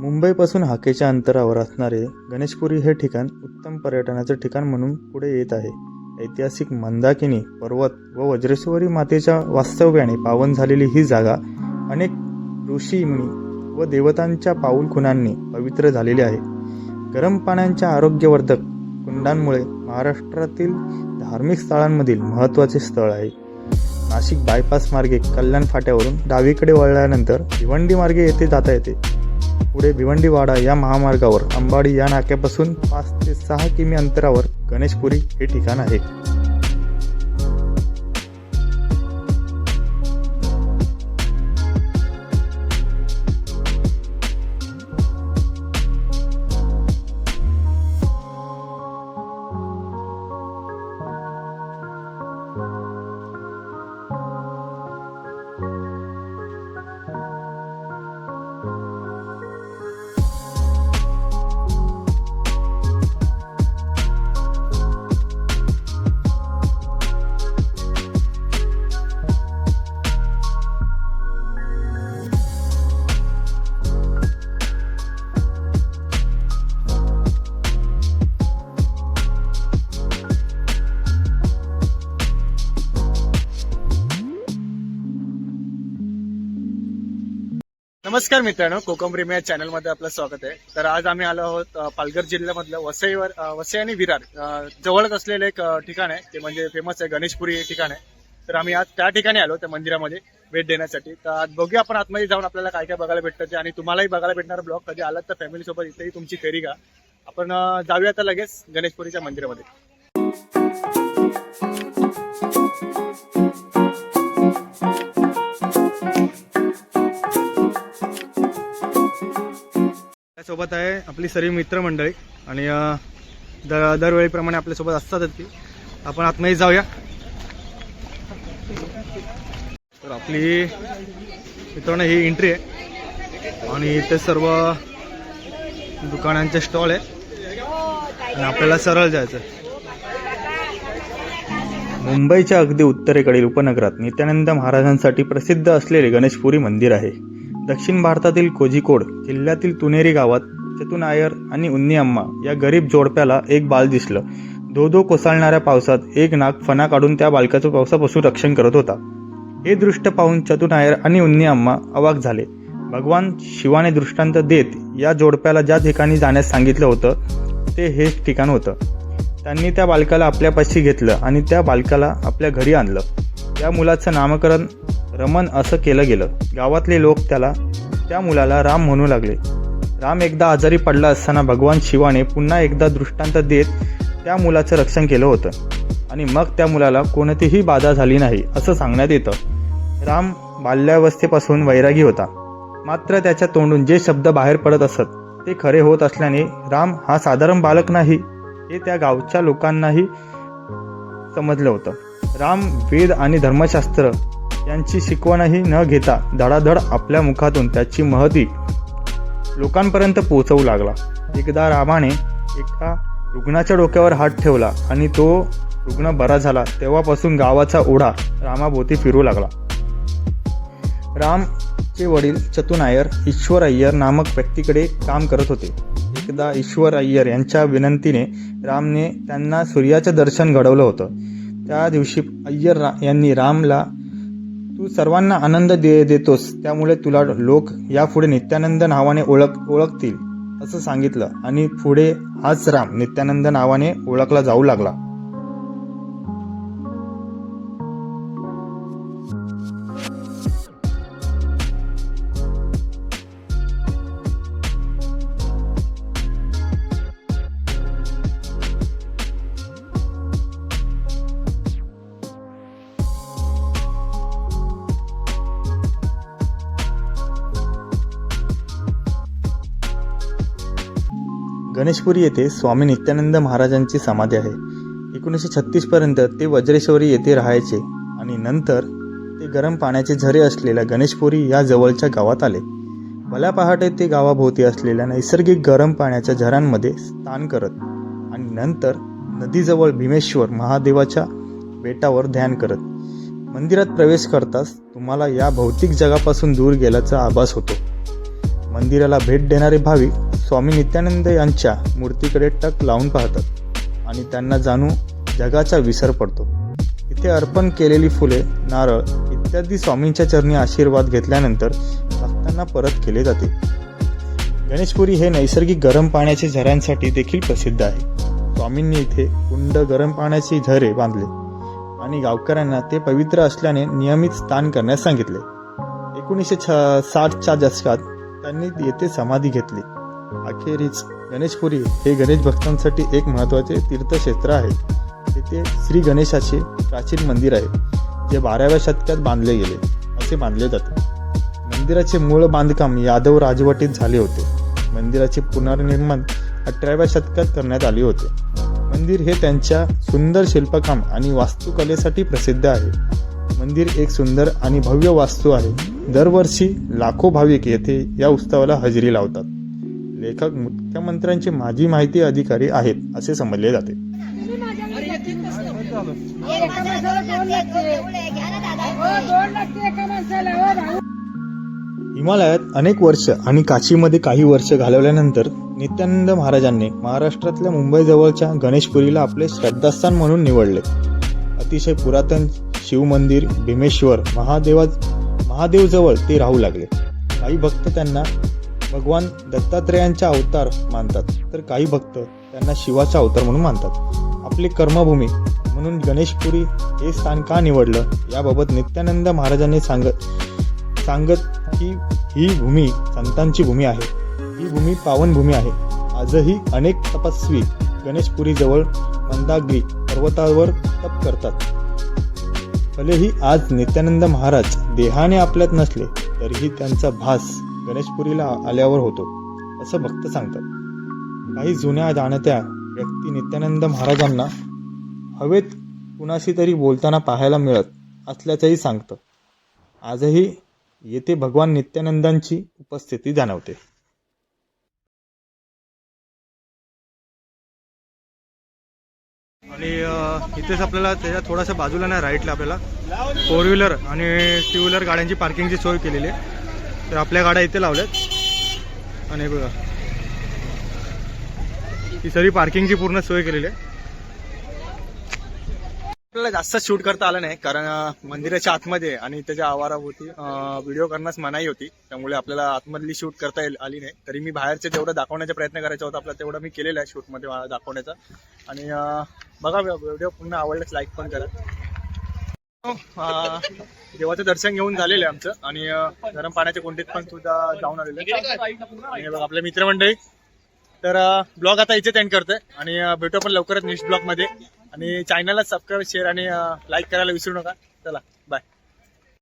मुंबईपासून हाकेच्या अंतरावर असणारे गणेशपुरी हे ठिकाण उत्तम पर्यटनाचं ठिकाण म्हणून पुढे येत आहे. ऐतिहासिक मंदाकिनी पर्वत व वज्रेश्वरी मातेच्या वास्तव्याने पावन झालेली ही जागा अनेक ऋषी मुनी व देवतांच्या पाऊलखुणांनी पवित्र झालेली आहे. गरम पाण्याच्या आरोग्यवर्धक कुंडांमुळे महाराष्ट्रातील धार्मिक स्थळांमधील महत्त्वाचे स्थळ आहे. नाशिक बायपास मार्गे कल्याण फाट्यावरून डावीकडे वळल्यानंतर भिवंडी मार्गे येथे जाता येते. पुढे भिवंडीवाडा या महामार्गावर अंबाडी या नाक्यापासून पाच ते सहा किमी अंतरावर गणेशपुरी हे ठिकाण आहे. नमस्कार मित्रांनो कोकम प्रेमी या चॅनलमध्ये आपलं स्वागत आहे. तर आज आम्ही आलो आहोत पालघर जिल्ह्यामधलं वसईवर वसई आणि विरार जवळच असलेलं एक ठिकाण आहे ते म्हणजे फेमस आहे गणेशपुरी हे ठिकाण आहे. तर आम्ही आज त्या ठिकाणी आलो त्या मंदिरामध्ये भेट देण्यासाठी. तर आज बघूया आपण आतमध्ये जाऊन आपल्याला काय काय बघायला भेटतं ते आणि तुम्हालाही बघायला भेटणार ब्लॉग. कधी आलात तर फॅमिली सोबत इथेही तुमची फेरी का आपण जाऊया आता लगेच गणेशपुरीच्या मंदिरामध्ये. सोबत आहे आपली सर्व मित्रमंडळी आणि दर दरवेळीप्रमाणे आपल्यासोबत असतातच ती. आपण आतमध्ये जाऊया. तर आपली मित्रांनो ही एंट्री आहे. आणि इथे सर्व दुकानांचे स्टॉल आहे आणि आपल्याला सरळ जायचं आहे. मुंबईच्या अगदी उत्तरेकडील उपनगरात नित्यानंद महाराजांसाठी प्रसिद्ध असलेले गणेशपुरी मंदिर आहे. दक्षिण भारतातील कोझिकोड जिल्ह्यातील तुनेरी गावात चतुनायर आणि उन्नी अम्मा या गरीब जोडप्याला एक बाल दिसलं. धो धो कोसळणाऱ्या पावसात एक नाग फणा काढून त्या बालकाचं पावसापासून रक्षण करत होता. हे दृष्ट पाहून चतुनायर आणि उन्नी अम्मा अवाक झाले. भगवान शिवाने दृष्टांत देत या जोडप्याला ज्या ठिकाणी जाण्यास सांगितलं होतं ते हेच ठिकाण होतं. त्यांनी त्या बालकाला आपल्यापाशी घेतलं आणि त्या बालकाला आपल्या घरी आणलं. त्या मुलाचं नामकरण रमन असं केलं गेलं. गावातले लोक त्याला त्या मुलाला राम म्हणू लागले. राम एकदा आजारी पडला असताना भगवान शिवाने पुन्हा एकदा दृष्टांत देत त्या मुलाचं रक्षण केलं होतं. आणि मग त्या मुलाला कोणतीही बाधा झाली नाही असं सांगण्यात येतं. राम बाल्यावस्थेपासून वैरागी होता. मात्र त्याच्या तोंडून जे शब्द बाहेर पडत असत ते खरे होत असल्याने राम हा साधारण बालक नाही हे त्या गावच्या लोकांनाही समजलं होतं. राम वेद आणि धर्मशास्त्र यांची शिकवणही न घेता धडाधड आपल्या मुखातून त्याची महती लोकांपर्यंत पोहोचवू लागला. एकदा रामाने एका रुग्णाच्या डोक्यावर हात ठेवला आणि तो रुग्ण बरा झाला. तेव्हापासून गावाचा ओढा रामाभोवती फिरू लागला. रामचे वडील चतुनायर ईश्वर अय्यर नामक व्यक्तीकडे काम करत होते. एकदा ईश्वर अय्यर यांच्या विनंतीने रामने त्यांना सूर्याचं दर्शन घडवलं होतं. त्या दिवशी अय्यर रा यांनी रामला तू सर्वांना आनंद दे देतोस. त्यामुळे तुला लोक यापुढे नित्यानंद नावाने ओळख ओळखतील असं सांगितलं. आणि पुढे हाच राम नित्यानंद नावाने ओळखला जाऊ लागला. गणेशपुरी येथे स्वामी नित्यानंद महाराजांची समाधी आहे. एकोणीसशे छत्तीसपर्यंत ते वज्रेश्वरी येथे राहायचे आणि नंतर ते गरम पाण्याचे झरे असलेल्या गणेशपुरी या जवळच्या गावात आले. भल्या पहाटे ते गावाभोवती असलेल्या नैसर्गिक गरम पाण्याच्या झऱ्यांमध्ये स्थान करत आणि नंतर नदीजवळ भीमेश्वर महादेवाच्या बेटावर ध्यान करत. मंदिरात प्रवेश करताच तुम्हाला या भौतिक जगापासून दूर गेल्याचा आभास होतो. मंदिराला भेट देणारे भाविक स्वामी नित्यानंद यांच्या मूर्तीकडे टक लावून पाहतात आणि त्यांना जाणू जगाचा विसर पडतो. इथे अर्पण केलेली फुले नारळ इत्यादी स्वामींच्या चरणी आशीर्वाद घेतल्यानंतर भक्तांना परत केले जाते. गणेशपुरी हे नैसर्गिक गरम पाण्याचे झऱ्यांसाठी देखील प्रसिद्ध आहे. स्वामींनी इथे कुंड गरम पाण्याचे झरे बांधले आणि गावकऱ्यांना ते पवित्र असल्याने नियमित स्नान करण्यास सांगितले. एकोणीसशे छ साठच्या दशकात त्यांनी येथे समाधी घेतली. अखेरीस गणेशपुरी हे गणेश भक्तांसाठी एक महत्त्वाचे तीर्थक्षेत्र आहे. तेथे श्री गणेशाचे प्राचीन मंदिर आहे जे बाराव्या शतकात बांधले गेले असे मानले जाते. मंदिराचे मूळ बांधकाम यादव राजवटीत झाले होते. मंदिराचे पुनर्निर्माण अठराव्या शतकात करण्यात आले होते. मंदिर हे त्यांच्या सुंदर शिल्पकाम आणि वास्तुकलेसाठी प्रसिद्ध आहे. मंदिर एक सुंदर आणि भव्य वास्तू आहे. दरवर्षी लाखो भाविक येथे या उत्सवाला हजेरी लावतात. लेखक मुख्यमंत्र्यांचे माजी माहिती अधिकारी आहेत असे समजले जाते. हिमालयात अनेक वर्ष आणि काशीमध्ये काही वर्ष घालवल्यानंतर नित्यानंद महाराजांनी महाराष्ट्रातल्या मुंबईजवळच्या गणेशपुरीला आपले श्रद्धास्थान म्हणून निवडले. अतिशय पुरातन शिवमंदिर भीमेश्वर महादेवा महादेवजवळ ते राहू लागले. काही भक्त त्यांना भगवान दत्तात्रेयांचा अवतार मानतात. तर काही भक्त त्यांना शिवाचा अवतार म्हणून मानतात. आपली कर्मभूमी म्हणून गणेशपुरी हे स्थान का निवडलं? याबाबत नित्यानंद महाराजांनी सांगत सांगत की ही भूमी संतांची भूमी आहे. ही भूमी पावनभूमी आहे. आजही अनेक तपस्वी गणेशपुरीजवळ मंदाग्री पर्वतावर तप करतात. भलेही आज नित्यानंद महाराज देहाने आपल्यात नसले तरीही त्यांचा भास गणेशपुरीला आल्यावर होतो असं भक्त सांगतात. काही जुन्या जाणत्या व्यक्ती नित्यानंद महाराजांना हवेत कुणाशी तरी बोलताना पाहायला मिळत असल्याचंही सांगतं. आजही येथे भगवान नित्यानंदांची उपस्थिती जाणवते. आणि इथेच आपल्याला त्याच्या थोडासा बाजूला नाही राईटला आपल्याला फोर व्हीलर आणि टू व्हीलर गाड्यांची पार्किंगची सोय केलेली आहे. तर आपल्या गाड्या इथे लावल्यात. आणि बघा. ही सगळी पार्किंगची पूर्ण सोय केलेली आहे. आपल्याला जास्त शूट करता आलं नाही कारण मंदिराच्या आतमध्ये आणि त्याच्या आवाराभोवती व्हिडिओ करण्यास मनाई होती. त्यामुळे आपल्याला आतमधली शूट करता येईल- आली नाही. तरी मी बाहेरचे तेवढं दाखवण्याचा प्रयत्न करायचा होता आपला तेवढं मी केलेला आहे शूटमध्ये मला दाखवण्याचा. आणि बघा व्हिडिओ पुन्हा आवडल्यास लाईक पण करा. हो, देवाचं दर्शन घेऊन झालेलं आहे आमचं. आणि गरम पाण्याच्या कुंडीत पण सुद्धा जाऊन आलेलं आणि बघा आपले मित्रमंडळी. तर ब्लॉग आता इथेच एंड करतोय. आणि भेटू आपण लवकरच नेक्स्ट ब्लॉगमध्ये आणि चॅनलला सबस्क्राईब शेअर आणि लाईक करायला विसरू नका. चला बाय